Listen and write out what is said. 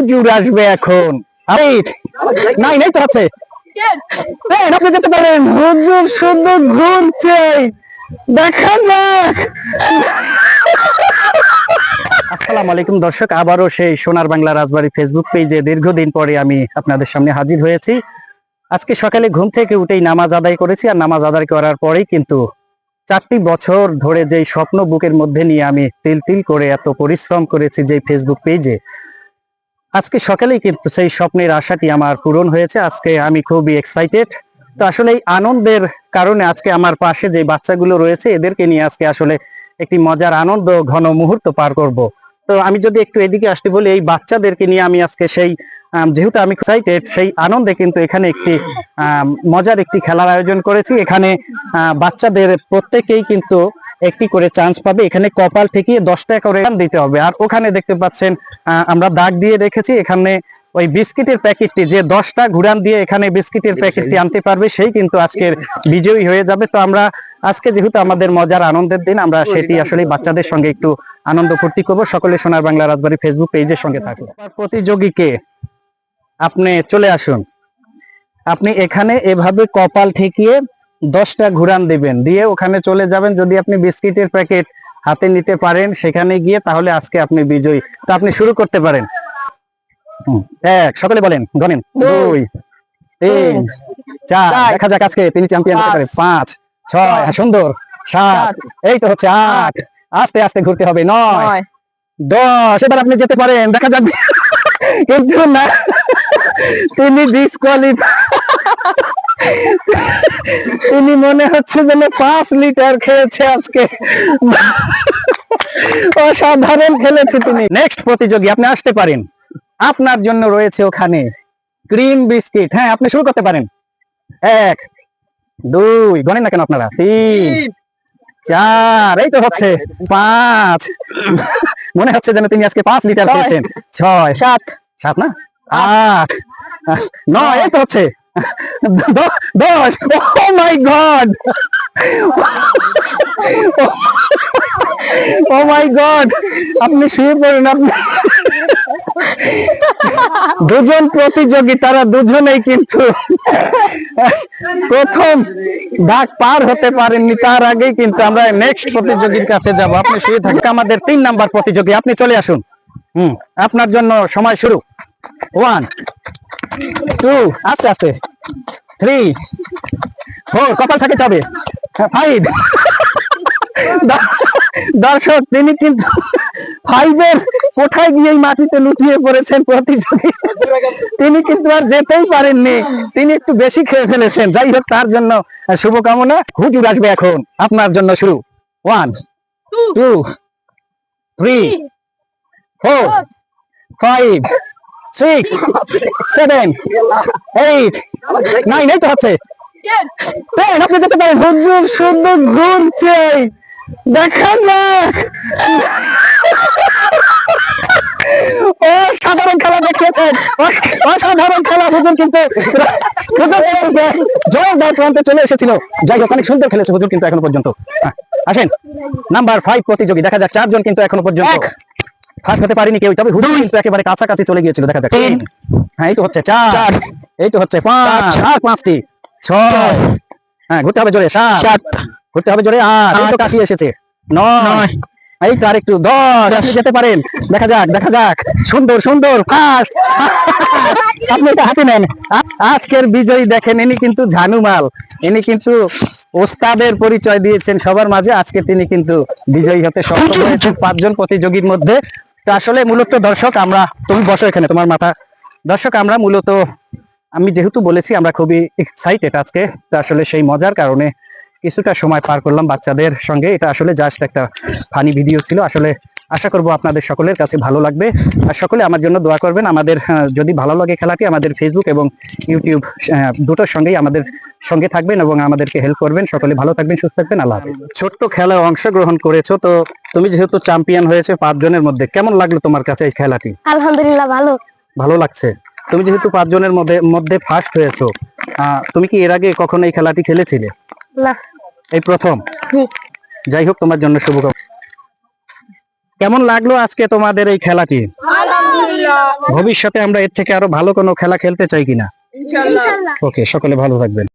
হুজুর আসবে এখন। নাই নাই তো এই, আপনি যেতে পারেন। হুজুর শুধু ঘুরছে। দেখা আসসালামু আলাইকুম দর্শক। আবারও সেই সোনার বাংলা রাজবাড়ি ফেসবুক পেজে দীর্ঘদিন পরে আমি আপনাদের সামনে হাজির হয়েছি। আজকে সকালে ঘুম থেকে উঠেই নামাজ আদায় করেছি আর নামাজ আদায় করার পরেই কিন্তু চারটি বছর ধরে যেই স্বপ্ন বুকের মধ্যে নিয়ে আমি তিল তিল করে এত পরিশ্রম করেছি যে ফেসবুক পেজে আজকে সকালেই কিন্তু সেই স্বপ্নের আশাটি আমার পূরণ হয়েছে। আজকে আমি খুবই এক্সাইটেড তো আসলে এই আনন্দের কারণে আজকে আমার পাশে যে বাচ্চাগুলো রয়েছে, এদেরকে নিয়ে আজকে আসলে একটি মজার আনন্দ ঘন মুহূর্ত পার করব। তো আমি যদি একটু এদিকে আসতে বলি, এই বাচ্চাদেরকে নিয়ে আমি আজকে সেই যেহেতু আমি এক্সাইটেড সেই আনন্দে কিন্তু এখানে একটি মজার একটি খেলার আয়োজন করেছি। এখানে বাচ্চাদের প্রত্যেকেই কিন্তু একটি করে চান্স পাবে। এখানে কপাল ঠেকিয়ে দশটা করে দিতে হবে। আর ওখানে দেখতে পাচ্ছেন আমরা দাগ দিয়ে রেখেছি। এখানে ওই বিস্কিটের প্যাকেটটি যে দশটা ঘুরান দিয়ে এখানে বিস্কিটের প্যাকেটটি আনতে পারবে সেই কিন্তু আজকের বিজয়ী হয়ে যাবে। তো আমরা আজকে যেহেতু আমাদের মজার আনন্দের দিন আমরা সেটি আসলে বাচ্চাদের সঙ্গে একটু আনন্দ ফুর্তি করব। সকলে সোনার বাংলা রাজবাড়ি ফেসবুক পেজের সঙ্গে থাকব প্রতিযোগীকে আপনি চলে আসুন। আপনি এখানে এভাবে কপাল ঠেকিয়ে দশটা ঘুরান দিবেন দিয়ে ওখানে চলে যাবেন। যদি আপনি বিস্কিটের প্যাকেট হাতে নিতে পারেন সেখানে গিয়ে তাহলে আজকে আপনি বিজয়ী। তো আপনি শুরু করতে পারেন। এক সকলে বলেন গণেন দুই তিন চার দেখা যাক আজকে তিনি চ্যাম্পিয়ন হতে পারে পাঁচ ছয় হ্যাঁ, সুন্দর সাত এই তো হচ্ছে আট আস্তে আস্তে ঘুরতে হবে নয় দশ এবার আপনি যেতে পারেন দেখা যাক। কিন্তু না তিনি ডিসকোয়ালিফাই তিনি মনে হচ্ছে যেন পাঁচ লিটার খেয়েছে আজকে। অসাধারণ খেলেছে তিনি। নেক্সট প্রতিযোগী আপনি আসতে পারেন। আপনার জন্য রয়েছে ওখানে ক্রিম বিস্কিট। হ্যাঁ আপনি শুরু করতে পারেন। এক দুই গণেন না কেন আপনারা? তিন চার এই তো হচ্ছে পাঁচ। মনে হচ্ছে যেন তিনি আজকে পাঁচ লিটার খেয়েছেন। ছয় সাত সাত না? আট নয় এই তো হচ্ছে দশ। ও মাই গড ও মাই গড আপনি শুয়ে পড়েন আপনি দুজন প্রতিযোগী, তারা দুজনেই কিন্তু প্রথম ডাক পার হতে পারেননি, তার আগেই কিন্তু আমরা নেক্সট প্রতিযোগীর কাছে যাব। আপনি শুয়ে থাকেন, আমাদের তিন নাম্বার প্রতিযোগী, আপনি চলে আসুন। হুম, আপনার জন্য সময় শুরু। ওয়ান টু আস্তে আস্তে। থ্রি ফোর কপাল থাকে যাবে ফাইভ দর্শক, তিনি কিন্তু ফাইভের কোথায় গিয়ে মাটিতে লুটিয়ে পড়েছেন প্রতিযোগী? তিনি কিন্তু আর যেতেই পারেননি। তিনি একটু বেশি খেয়ে ফেলেছেন। যাই হোক তার জন্য শুভকামনা। হুজুর আসবে এখন। আপনার জন্য শুরু। One two three four five six seven eight nine এই তো হচ্ছে। আপনি যেতে পারেন। হুজুর শুধু ঘুরছে। দেখা যাক। অসাধারণ খেলা দেখিয়েছেন। অসাধারণ খেলা হুজুর কিন্তু হুজুর জোরদার প্রান্তে চলে এসেছিল। যাই হোক অনেক সুন্দর খেলেছে হুজুর কিন্তু এখনও পর্যন্ত। আসেন। নাম্বার ফাইভ প্রতিযোগী দেখা যাক চারজন কিন্তু এখনও পর্যন্ত ফার্স্ট হতে পারিনি কেউ তবে হুজুর কিন্তু একেবারে কাছাকাছি চলে গিয়েছিল দেখা যাক। হ্যাঁ এই তো হচ্ছে চার। এই তো হচ্ছে পাঁচ। আর পাঁচটি। ছয়। হ্যাঁ ঘুরতে হবে জোরে সাত। ঘুরতে হবে জোরে আট। কাছে এসেছে। নয়। এই তো আরেকটু দশ আপনি যেতে পারেন। দেখা যাক দেখা যাক। সুন্দর সুন্দর ফার্স্ট আপনি এটা হাতে নেন। আজকের বিজয়ী দেখেন, ইনি কিন্তু ঝানুমাল। ইনি কিন্তু ওস্তাদের পরিচয় দিয়েছেন সবার মাঝে। আজকে তিনি কিন্তু বিজয়ী হতে সক্ষম হয়েছেন পাঁচজন প্রতিযোগীর মধ্যে। তো আসলে মূলত দর্শক, আমরা, তুমি বসো এখানে, তোমার মাথা। দর্শক, আমরা মূলত, আমি যেহেতু বলেছি, আমরা খুবই এক্সাইটেড আজকে। তো আসলে সেই মজার কারণে কিছুটা সময় পার করলাম বাচ্চাদের সঙ্গে। এটা আসলে জাস্ট একটা ফানি ভিডিও ছিল। আসলে আশা করব আপনাদের সকলের কাছে ভালো লাগবে। আর সকলে আমার জন্য দোয়া করবেন। আমাদের যদি ভালো লাগে খেলাটি আমাদের ফেসবুক এবং ইউটিউব দুটোর সঙ্গেই আমাদের সঙ্গে থাকবেন এবং আমাদেরকে হেল্প করবেন। সকলে ভালো থাকবেন সুস্থ থাকবেন। আল্লাহ হাফেজ। ছোট্ট খেলায় অংশগ্রহণ করেছ। তো তুমি যেহেতু চ্যাম্পিয়ন হয়েছে পাঁচজনের মধ্যে কেমন লাগল তোমার কাছে এই খেলাটি? আলহামদুলিল্লাহ ভালো। ভালো লাগছে। তুমি যেহেতু পাঁচজনের মধ্যে মধ্যে ফার্স্ট হয়েছো আহ, তুমি কি এর আগে কখনো এই খেলাটি খেলেছিলে? না। এই প্রথম। যাই হোক তোমার জন্য শুভকামনা। কেমন লাগল আজকে তোমাদের এই খেলাটি? ভবিষ্যতে আমরা এর থেকে আরও ভালো কোনো খেলা খেলতে চাই কিনা? ওকে সকলে ভালো থাকবেন।